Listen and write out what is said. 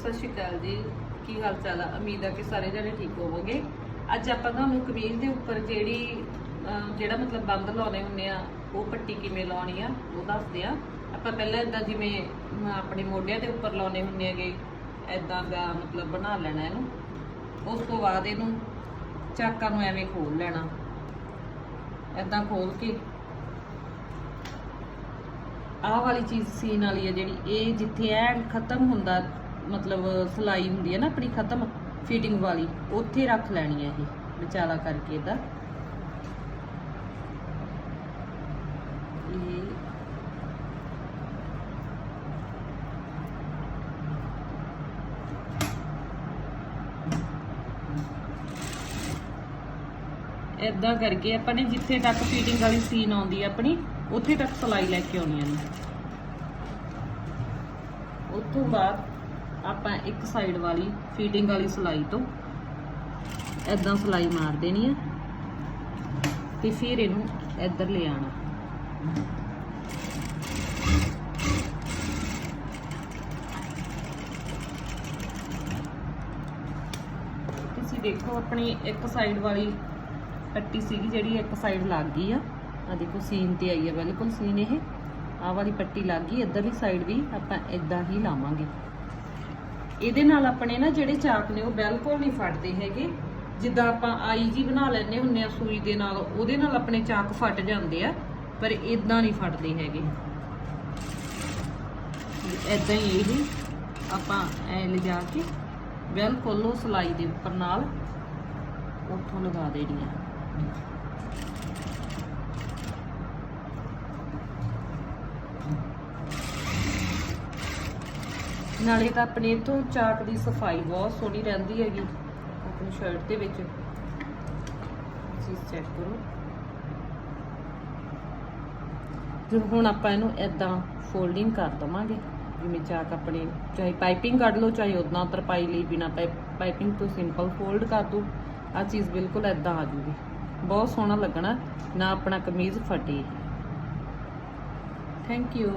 ਸਤਿ ਸ਼੍ਰੀ ਅਕਾਲ ਜੀ। ਕੀ ਹਾਲ ਚਾਲ ਆ? ਉਮੀਦ ਆ ਕਿ ਸਾਰੇ ਜਣੇ ਠੀਕ ਹੋਵੋਗੇ। ਅੱਜ ਆਪਾਂ ਤੁਹਾਨੂੰ ਕਮੀਜ਼ ਦੇ ਉੱਪਰ ਜਿਹੜੀ ਜਿਹੜਾ ਮਤਲਬ ਬੰਦ ਲਾਉਣੇ ਹੁੰਦੇ ਆ, ਉਹ ਪੱਟੀ ਕਿਵੇਂ ਲਾਉਣੀ ਆ, ਉਹ ਦੱਸਦੇ ਆ। ਆਪਾਂ ਪਹਿਲਾਂ ਇਦਾਂ ਜਿਵੇਂ ਆਪਣੇ ਮੋਢਿਆਂ ਦੇ ਉੱਪਰ ਲਾਉਣੇ ਹੁੰਦੇ ਹੈਗੇ ਇਦਾਂ ਦਾ ਮਤਲਬ ਬਣਾ ਲੈਣਾ ਇਹਨੂੰ। ਉਸ ਤੋਂ ਬਾਅਦ ਇਹਨੂੰ ਚਾਕਾਂ ਨੂੰ ਐਵੇਂ ਖੋਲ ਲੈਣਾ। ਇਦਾਂ ਖੋਲ ਕੇ। ਆਹ ਵਾਲੀ ਚੀਜ਼ ਸੀਨ ਵਾਲੀ ਹੈ ਜਿਹੜੀ, ਇਹ ਜਿੱਥੇ ਐ ਖਤਮ ਹੁੰਦਾ ਮਤਲਬ ਸਲਾਈ ਹੁੰਦੀ ਹੈ ਨਾ ਆਪਣੀ ਖਤਮ ਫਿਟਿੰਗ ਵਾਲੀ, ਉੱਥੇ ਰੱਖ ਲੈਣੀ ਹੈ ਇਹ, ਵਿਚਾਲਾ ਕਰਕੇ ਇਹਦਾ। ਇਹ ਏਦਾਂ ਕਰਕੇ ਆਪਾਂ ਨੇ ਜਿੱਥੇ ਤੱਕ ਫਿਟਿੰਗ ਵਾਲੀ ਸੀਨ ਆਉਂਦੀ ਹੈ ਆਪਣੀ, ਉੱਥੇ ਤੱਕ ਸਲਾਈ ਲੈ ਕੇ ਆਉਣੀ ਹੈ ਉੱਥੋਂ ਬਾਅਦ ਆਪਾਂ ਇੱਕ ਸਾਈਡ ਵਾਲੀ ਫਿਟਿੰਗ ਵਾਲੀ ਸਲਾਈ ਤੋਂ ਏਦਾਂ ਸਲਾਈ ਮਾਰ ਦੇਣੀ ਹੈ ਤੇ ਫਿਰ ਇਹਨੂੰ ਇੱਧਰ ਲੈ ਆਣਾ ਤੁਸੀਂ ਦੇਖੋ ਆਪਣੀ ਇੱਕ ਸਾਈਡ ਵਾਲੀ ਪੱਟੀ ਸੀਗੀ ਜਿਹੜੀ ਇੱਕ ਸਾਈਡ ਲੱਗ ਗਈ ਆ। ਆ ਦੇਖੋ ਸੀਨ ਤੇ ਆਈ ਆ, ਬਿਲਕੁਲ ਸੀਨ ਇਹ। ਆਹ ਵਾਲੀ ਪੱਟੀ ਲੱਗ ਗਈ, ਇੱਧਰਲੀ ਸਾਈਡ ਵੀ ਆਪਾਂ ਇਦਾਂ ਹੀ ਲਾਵਾਂਗੇ। ਇਹਦੇ ਨਾਲ ਆਪਣੇ ਨਾ ਜਿਹੜੇ ਚਾਕ ਨੇ ਉਹ ਬਿਲਕੁਲ ਨਹੀਂ ਫਟਦੇ ਹੈਗੇ। ਜਿੱਦਾਂ ਆਪਾਂ ਆਈ ਜੀ ਬਣਾ ਲੈਂਦੇ ਹੁੰਨੇ ਆ ਸੂਈ ਦੇ ਨਾਲ, ਉਹਦੇ ਨਾਲ ਆਪਣੇ ਚਾਕ ਫਟ ਜਾਂਦੇ ਆ, ਪਰ ਇਦਾਂ ਨਹੀਂ ਫਟਦੇ ਹੈਗੇ। ਇਦਾਂ ਹੀ ਇਹ ਆਪਾਂ ਐ ਲਿਜਾ ਕੇ ਬਿਲਕੁਲ ਉਹ ਸਲਾਈ ਦੇ ਉੱਪਰ ਨਾਲ ਉੱਥੋਂ ਲਗਾ ਦੇਣੀ ਆ। ਨਾਲੇ ਤਾਂ ਆਪਣੇ ਤੋਂ ਚਾਕ ਦੀ ਸਫ਼ਾਈ ਬਹੁਤ ਸੋਹਣੀ ਰਹਿੰਦੀ ਹੈਗੀ, ਆਪਣੀ ਸ਼ਰਟ ਦੇ ਵਿੱਚ। ਚੀਜ਼ ਚੈੱਕ ਕਰੋ। ਜੋ ਹੁਣ ਆਪਾਂ ਇਹਨੂੰ ਇਦਾਂ ਫੋਲਡਿੰਗ ਕਰ ਦਵਾਂਗੇ, ਜਿਵੇਂ ਚਾਕ ਆਪਣੇ, ਚਾਹੇ ਪਾਈਪਿੰਗ ਕੱਢ ਲਓ, ਚਾਹੇ ਉਦਾਂ ਤਰਪਾਈ ਲਈ ਬਿਨਾ ਪਾਈਪਿੰਗ ਤੋਂ ਸਿੰਪਲ ਫੋਲਡ ਕਰ ਦੋ। ਆ ਚੀਜ਼ ਬਿਲਕੁਲ ਇਦਾਂ ਆ ਜੂਗੀ। ਬਹੁਤ ਸੋਹਣਾ ਲੱਗਣਾ, ਨਾ ਆਪਣਾ ਕਮੀਜ਼ ਫਟੇ। Thank you